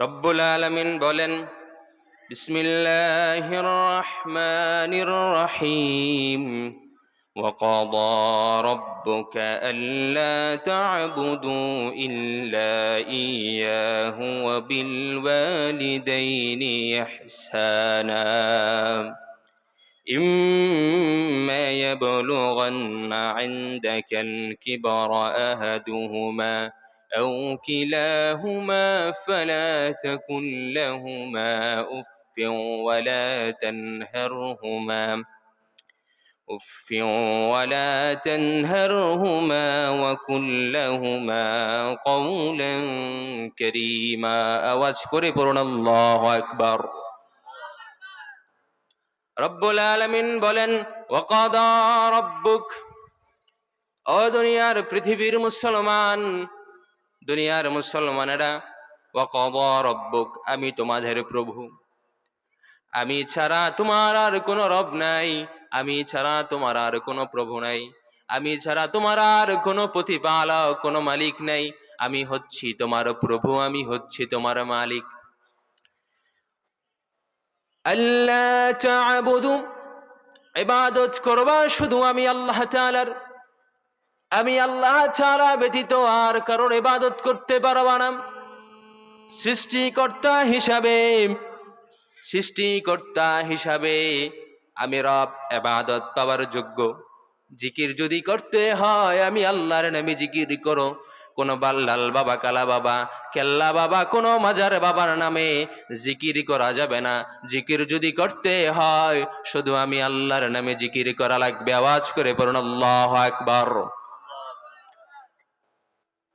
রব্বুল আলমিন বলেন বিসমিল্লাহির রহমানির রহিম وقضى ربك ألا تعبدوا إلا إياه وبالوالدين إحسانا إما يبلغن عندك الكبر أحدهما أو كلاهما فلا تكن لهما أف ولا تنهرهما أف ولا تنهرهما وقل لهما قولا كريما أواز করে পড়ুন الله أكبر রব্বুল আলমিন বলেন ওয়াকাদা রব্বুক ও দুনিয়ার পৃথিবীর মুসলমান দুনিয়ার মুসলমানেরা, ওয়াকাদা রব্বুক, আমি তোমাদের প্রভু। আমি ছাড়া তোমার আর কোনো রব নাই। আমি ছাড়া তোমার আর কোনো প্রভু নাই। আমি ছাড়া তোমার আর কোনো প্রতিপালক, কোনো মালিক নাই। আমি হচ্ছি তোমার প্রভু, আমি হচ্ছি তোমার মালিক। আল্লাহ ইবাদত করবা শুধু আমি আল্লাহ তাআলার আমি আল্লাহ ছাড়া ব্যতীত আর কারোর ইবাদত করতে পারবা না। সৃষ্টিকর্তা হিসাবে সৃষ্টিকর্তা হিসাবে আমি রব ইবাদত পাওয়ার যোগ্য। জিকির যদি করতে হয়, আমি আল্লাহর নামে জিকির করো। কোনো বাল্লাল বাবা, কালা বাবা, কেল্লা বাবা, কোনো মাজার বাবার নামে জিকির করা যাবে না। জিকির যদি করতে হয়, শুধু আমি আল্লাহর নামে জিকির করা লাগবে। আওয়াজ করে পড়ুন, আল্লাহ আকবার।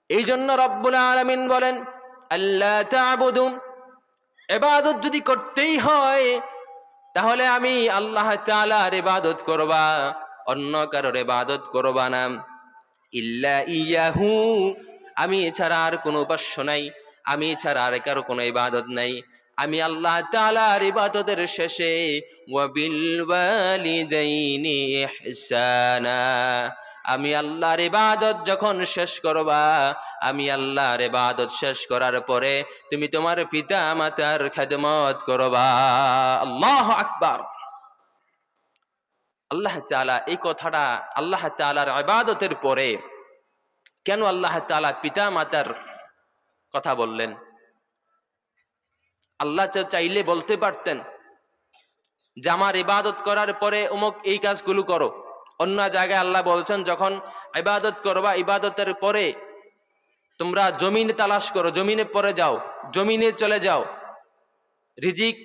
এই জন্য রব্বুল আলামিন বলেন আল্লাহ ইবাদত যদি করতেই হয়, তাহলে আমি আল্লাহ তাআলার ইবাদত করবা, অন্য কারোর ইবাদত করবা না। ইল্লা ইয়াহু, আমি ছাড়া আর কোনো উপাস্য নাই, আমি ছাড়া আর কারও কোনো ইবাদত নাই। আমি আল্লাহ তাআলার ইবাদতের শেষে ওয়াবিল ওয়ালিদাইনি ইহসানা। আমি আল্লাহর ইবাদত যখন শেষ করবা, আমি আল্লাহর ইবাদত শেষ করার পরে তুমি তোমার পিতা মাতার খেদমত করবা। আল্লাহ আকবার। আল্লাহ তাআলা এই কথাটা, আল্লাহ তাআলার ইবাদতের পরে কেন আল্লাহ তাআলা পিতা মাতার কথা বললেন? আল্লাহ চাইলে বলতে পারতেন যে আমার ইবাদত করার পরে অমুক এই কাজগুলো করো। অন্য জায়গায় আল্লাহ বলছেন, যখন ইবাদত করবা, ইবাদতের পরে তোমরা জমিনে তালাশ করো, জমিনে পরে যাও, জমিনে চলে যাও। রিজিক,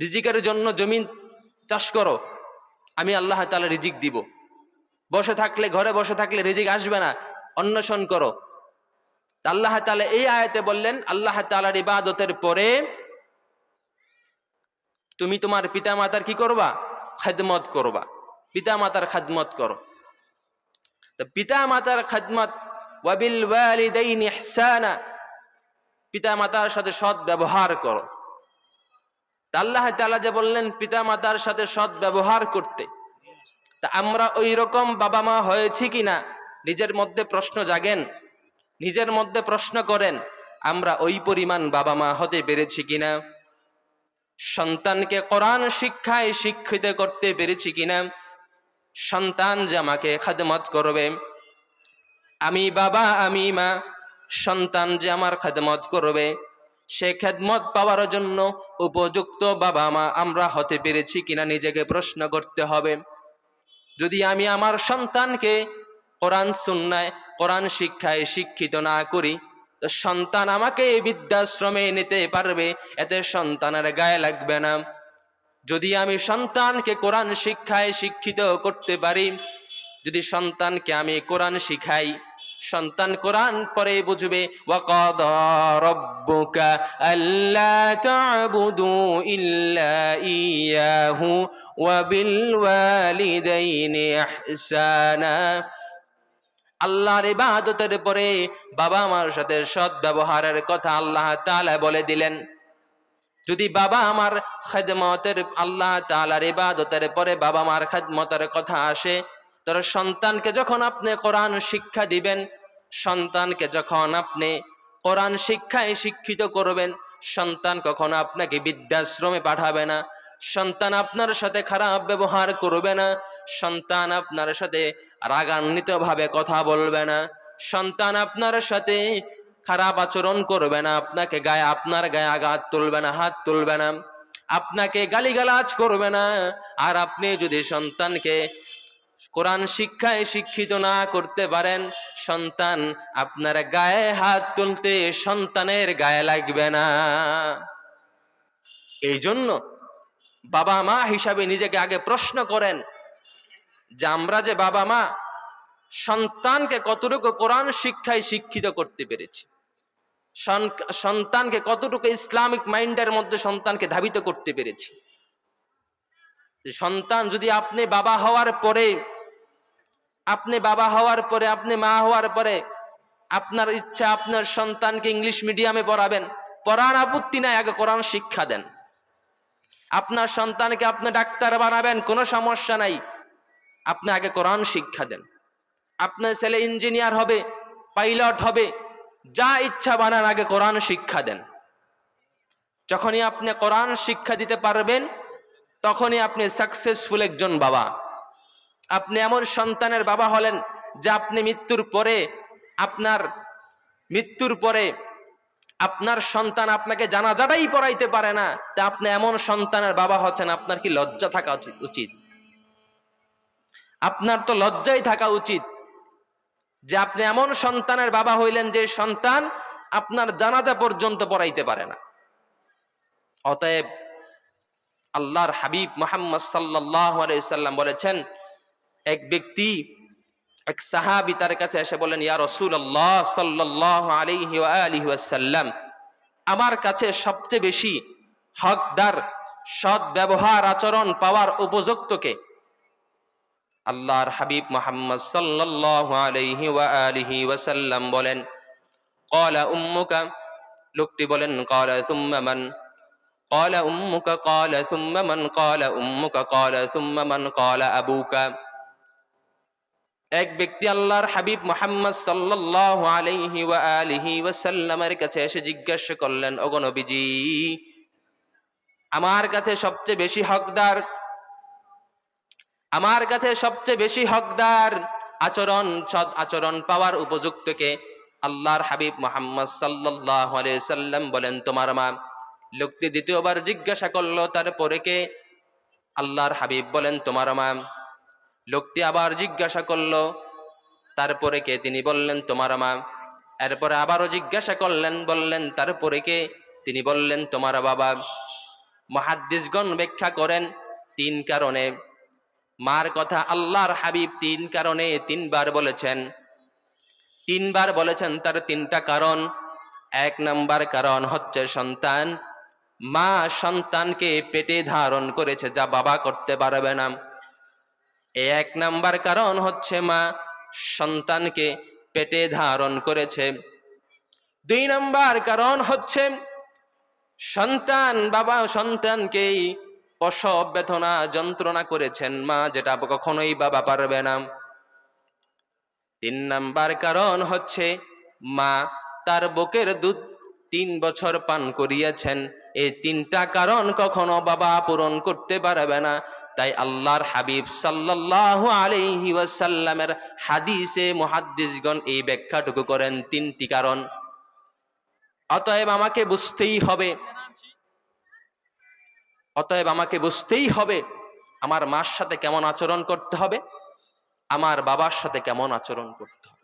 রিজিকের জন্য জমিন চাষ করো। আমি আল্লাহ তালা রিজিক দিব। বসে থাকলে, ঘরে বসে থাকলে রিজিক আসবে না, অন্বেষণ করো। আল্লাহ তাআলা এই আয়াতে বললেন, আল্লাহ তাআলার ইবাদতের পরে তুমি তোমার পিতা মাতার কি করবা? খেদমত করবা। পিতা মাতার খাদমত করো। তো পিতা মাতার খাদমত, ওয়াবিল পিতা মাতার সাথে সৎ ব্যবহার করো। আল্লাহ তাআলা যে বললেন পিতা মাতার সাথে সৎ ব্যবহার করতে। তা আমরা ওই রকম বাবা মা হয়েছি কিনা, নিজের মধ্যে প্রশ্ন জাগেন, নিজের মধ্যে প্রশ্ন করেন, আমরা ওই পরিমাণ বাবা মা হতে পেরেছি কিনা? সন্তানকে কোরআন শিক্ষায় শিক্ষিত করতে পেরেছি কিনা? সন্তান যে আমাকে খাদমত করবে। আমি বাবা, আমি মা, সন্তান যে আমার খাদমত করবে, সে খেদমত পাওয়ার জন্য উপযুক্ত বাবা মা আমরা হতে পেরেছি কিনা নিজেকে প্রশ্ন করতে হবে। যদি আমি আমার সন্তানকে কোরআন, সুন্নায়, কোরআন শিক্ষায় শিক্ষিত না করি, তো সন্তান আমাকে এই বৃদ্ধাশ্রমে নিতে পারবে, এতে সন্তানের গায়ে লাগবে না। যদি আমি সন্তানকে কোরআন শিক্ষায় শিক্ষিত করতে পারি, যদি সন্তানকে আমি কোরআন শিখাই, সন্তান কোরআন পরে বুঝবে আল্লাহর ইবাদতের পরে বাবা মার সাথে সৎ ব্যবহারের কথা আল্লাহ তাআলা বলে দিলেন। যদি বাবা আমার খেদমতের আল্লাহ তাআলার ইবাদতের পরে বাবা মার খেদমতের কথা আসে, তোর সন্তানকে যখন আপনি কোরআন শিক্ষা দিবেন, সন্তানকে যখন আপনি কোরআন শিক্ষায় শিক্ষিত করবেন, সন্তান কখনো আপনাকে বৃদ্ধাশ্রমে পাঠাবে না। সন্তান আপনার সাথে খারাপ ব্যবহার করবে না। সন্তান আপনার সাথে রাগান্বিত ভাবে কথা বলবে না। সন্তান আপনার সাথে খারাপ আচরণ করবে না, আপনাকে গায়ে, আপনার গায়ে আঘাত তুলবে না, হাত তুলবে না, আপনাকে গালিগালাজ করবে না। আর আপনি যদি সন্তানকে কোরআন শিক্ষায় শিক্ষিত না করতে পারেন, সন্তান আপনার গায়ে হাত তুলতে সন্তানের গায়ে লাগবে না। এই জন্য বাবা মা হিসাবে নিজেকে আগে প্রশ্ন করেন যে আমরা যে বাবা মা, সন্তানকে কতটুকু কোরআন শিক্ষায় শিক্ষিত করতে পেরেছি? সন্তানকে কতটুকু ইসলামিক মাইন্ডের মধ্যে সন্তানকে ধাবিত করতে পেরেছি। সন্তান যদি আপনি বাবা হওয়ার পরে, আপনি বাবা হওয়ার পরে, আপনি মা হওয়ার পরে, আপনার ইচ্ছা, আপনার সন্তানকে ইংলিশ মিডিয়ামে পড়াবেন পড়ান আপত্তি নাই, আগে কোরআন শিক্ষা দেন। আপনার সন্তানকে আপনি ডাক্তার বানাবেন, কোনো সমস্যা নাই, আপনি আগে কোরআন শিক্ষা দেন। আপনার ছেলে ইঞ্জিনিয়ার হবে, পাইলট হবে যা ইচ্ছা বানান, আগে কোরআন শিক্ষা দেন। যখনই আপনি কোরআন শিক্ষা দিতে পারবেন, তখনই আপনি সাকসেসফুল একজন বাবা। আপনি এমন সন্তানের বাবা হলেন যে আপনি মৃত্যুর পরে আপনার, মৃত্যুর পরে আপনার সন্তান আপনাকে জানাজাটাই পড়াইতে পারে না, তা আপনি এমন সন্তানের বাবা হচ্ছেন, আপনার কি লজ্জা থাকা উচিত- আপনার তো লজ্জাই থাকা উচিত। যে আপনি এমন সন্তানের বাবা হইলেন যে সন্তান আপনার জানাজা পর্যন্ত পড়াইতে পারে না। অতএব আল্লাহর হাবিব মোহাম্মদ সাল্লাহ সাল্লাম বলেছেন, এক ব্যক্তি, এক সাহাবি তার কাছে এসে বলেন, ইয়া রসুল আল্লাহ আলিহি আমার কাছে সবচেয়ে বেশি হকদার সৎ ব্যবহার আচরণ পাওয়ার উপযুক্তকে আল্লাহর হাবিব মোহাম্মদ সাল্লাল্লাহু আলাইহি ওয়া আলিহি ওয়াসাল্লাম বলেন ক্বালা উম্মুকা? লোকটি বলেন ক্বালা সুম্মা মান। ক্বালা উম্মুকা? ক্বালা সুম্মা মান। ক্বালা উম্মুকা? ক্বালা সুম্মা মান? ক্বালা আবুকা? এক ব্যক্তি আল্লাহর হাবিব মোহাম্মদ সাল্লাল্লাহু আলাইহি ওয়া আলিহি ওয়াসাল্লামের কাছে এসে জিজ্ঞাসা করলেন, ওগো নবীজি, আমার কাছে সবচেয়ে বেশি হকদার আমার কাছে সবচেয়ে বেশি হকদার আচরণ, সৎ আচরণ পাওয়ার উপযুক্তকে আল্লাহর হাবিব মোহাম্মদ সাল্লাম বলেন, তোমার মা। লোকটি দ্বিতীয়বার জিজ্ঞাসা করল, তারপরে কে? আল্লাহর হাবিব বলেন, তোমার মা। লোকটি আবার জিজ্ঞাসা করল, তারপরে কে? তিনি বললেন, তোমার মা। এরপরে আবারও জিজ্ঞাসা করলেন, বললেন, তারপরে কে? তিনি বললেন, তোমার বাবা। মহাদ্দিসগণ ব্যাখ্যা করেন, তিন কারণে। মার কথা আল্লাহর হাবিব তিন কারণে তিনবার বলেছেন। তিনবার বলেছেন তার তিনটা কারণ। এক নাম্বার কারণ হচ্ছে সন্তান। মা সন্তানকে পেটে ধারণ করেছে, যা বাবা করতে পারবে না। এক নাম্বার কারণ হচ্ছে মা সন্তানকে পেটে ধারণ করেছে। দুই নাম্বার কারণ হচ্ছে সন্তান, বাবা সন্তানকেই প্রসব বেদনা যন্ত্রণা করেছেন মা, যেটা কখনোই বাবা পারবে না। তিন নাম্বার কারণ হচ্ছে, মা তার বুকের দুধ তিন বছর পান করিয়েছেন। এই তিনটা কারণ কখনো বাবা পূরণ করতে পারবে না। তাই আল্লাহর হাবিব সাল্লাল্লাহু আলাইহি ওয়াসাল্লামের হাদিসে মুহাদ্দিসগণ এই ব্যাখ্যাটুকু করেন তিনটি কারণ। অতএব আমাকে বুঝতেই হবে অতএব আমাকে বুঝতেই হবে আমার মার সাথে কেমন আচরণ করতে হবে, আমার বাবার সাথে কেমন আচরণ করতে হবে।